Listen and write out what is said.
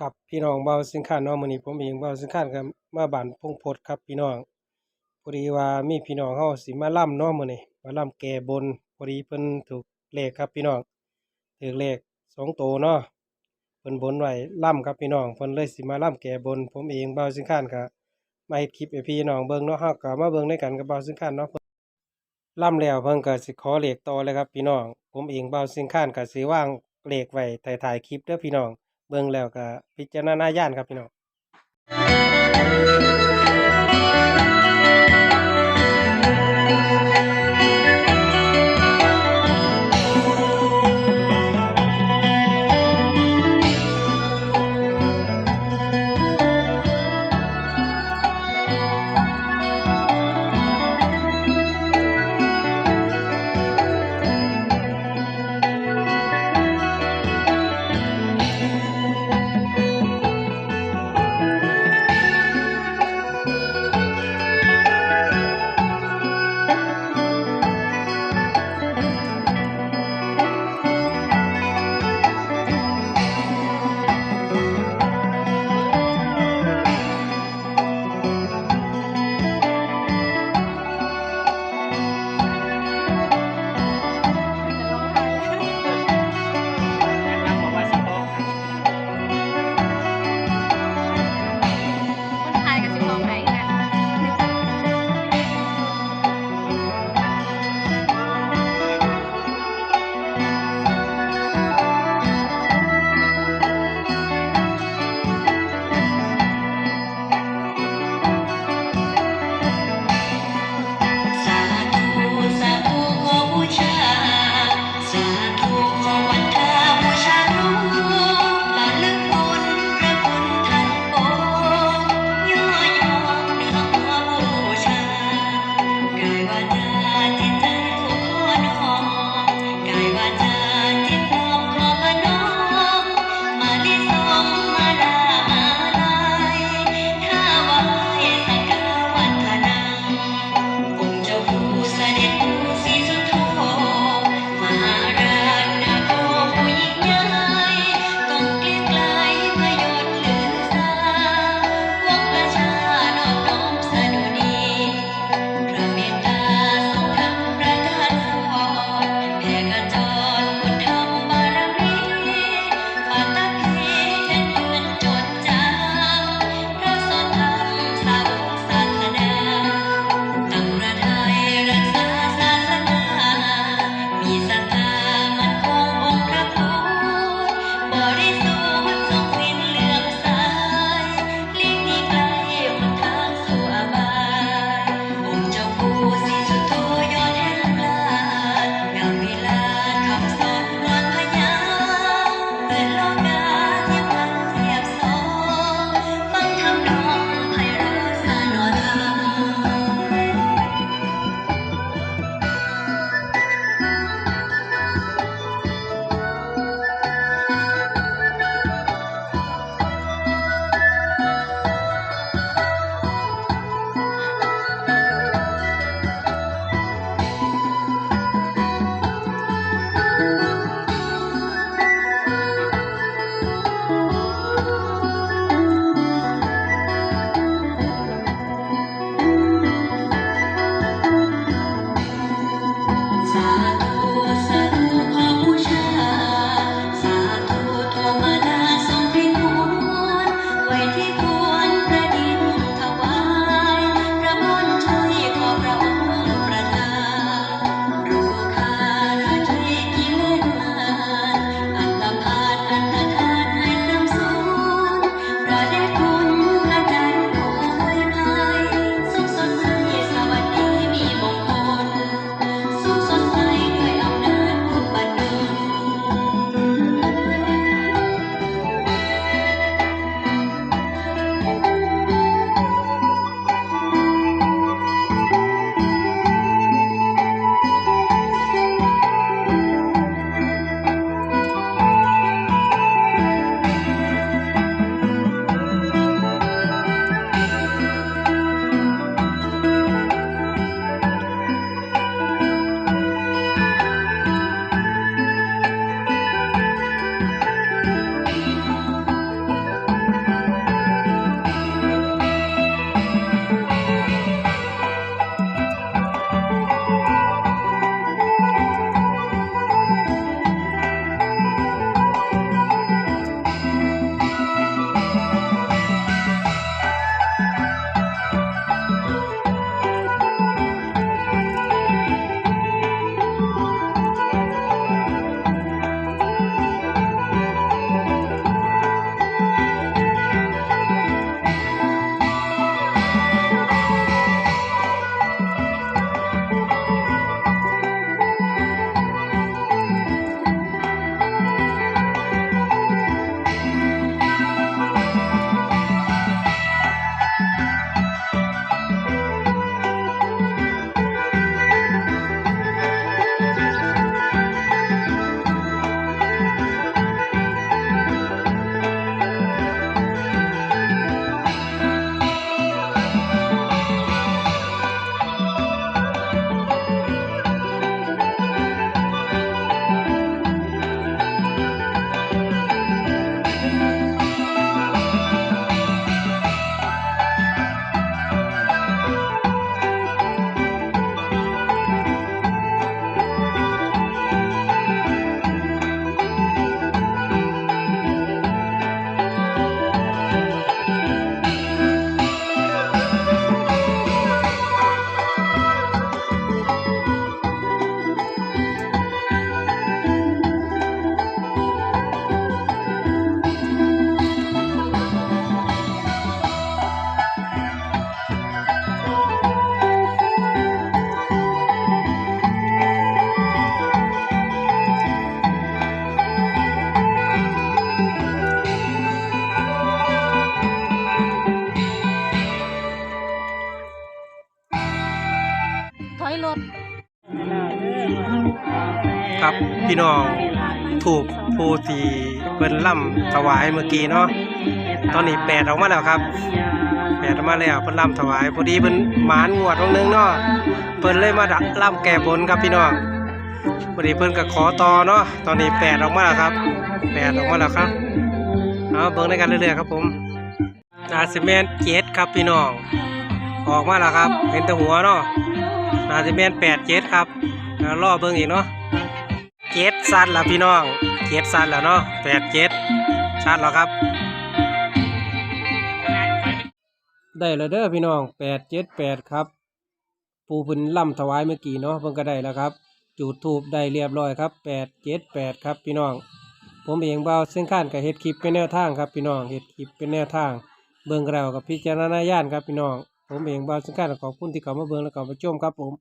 ครับพี่น้องเบาสินค้าเนาะมื้อนี้ผมเองเบาสินค้าก็มาบานพงพดครับพี่น้องพอดีว่ามีพี่น้องเฮาสิมาล่ำเนาะมื้อนี้มาล่ำแก้บนพอดีเพิ่นถูกเลขครับพี่น้องถูกเลขสองโตเนาะเพิ่นบนไว้ล่ำครับพี่น้องเพิ่นเลยสิมาล่ำแก้บน ผมเองเบาสินค้าก็มาเฮ็ดคลิปให้พี่น้องเบิ่งเนาะเฮาก็มาเบิ่งด้วยกันกับเบาสินค้าเนาะล่ำแล้วเพิ่นก็สิขอเลขต่อเลยครับพี่น้องผมเองเบาสิงค้านก็สิว่างเลขไว้ถ่ายๆคลิปเด้อพี่น้อง เบิ่งแล้วก็พิจารณาญาณครับพี่น้อง ถ ครับพี่น้องถูกผู้ที่เพิ่นล่ำถวายเมื่อกี้เนาะตอนนี้แปดออกมาแล้วครับแปดออกมาแล้วเพิ่นล่ำถวายพอดีเป็นหมานงวดตรงนึงเนาะเพิ่นเลยมาล่ำแก่บนครับพี่น้องพอดีเพิ่นก็ขอต่อเนาะตอนนี้แปดออกมาแล้วครับแปดออกมาแล้วครับเอาเบิ้งด้วกันเรื่อยๆครับผมอาซิเมนเจ็ดครับพี่น้องออกมาแล้วครับ เห็นแต่หัวเนาะ อาซิเมนแปดเจ็ดครับแล้วรอเบิ่งอีกเนาะเจ็ดสั้นล้วพี่น้องเจ็ดสั้นแล้วเนาะแปดเจ็ดชัดแล้วครับ ได้แล้วเด้อพี่น้องแปดเจ็ดแปดครับ ปูพื้นล่ำถวายเมื่อกี้เนาะเพิ่นก็ได้แล้วครับ จุดทูบได้เรียบร้อยครับแปดเจ็ดแปดครับพี่น้อง ผมเองเบาเส้นข้านกับเฮ็ดคลิปเป็นแนวทางครับพี่น้องเฮ็ดคลิปเป็นแนวทาง เบิ่งเรากับพิจารณาญาณครับพี่น้อง ผมเองเบาเส้นข้าขอบคุณที่เข้ามาเบิ่งและเข้ามาชมครับผม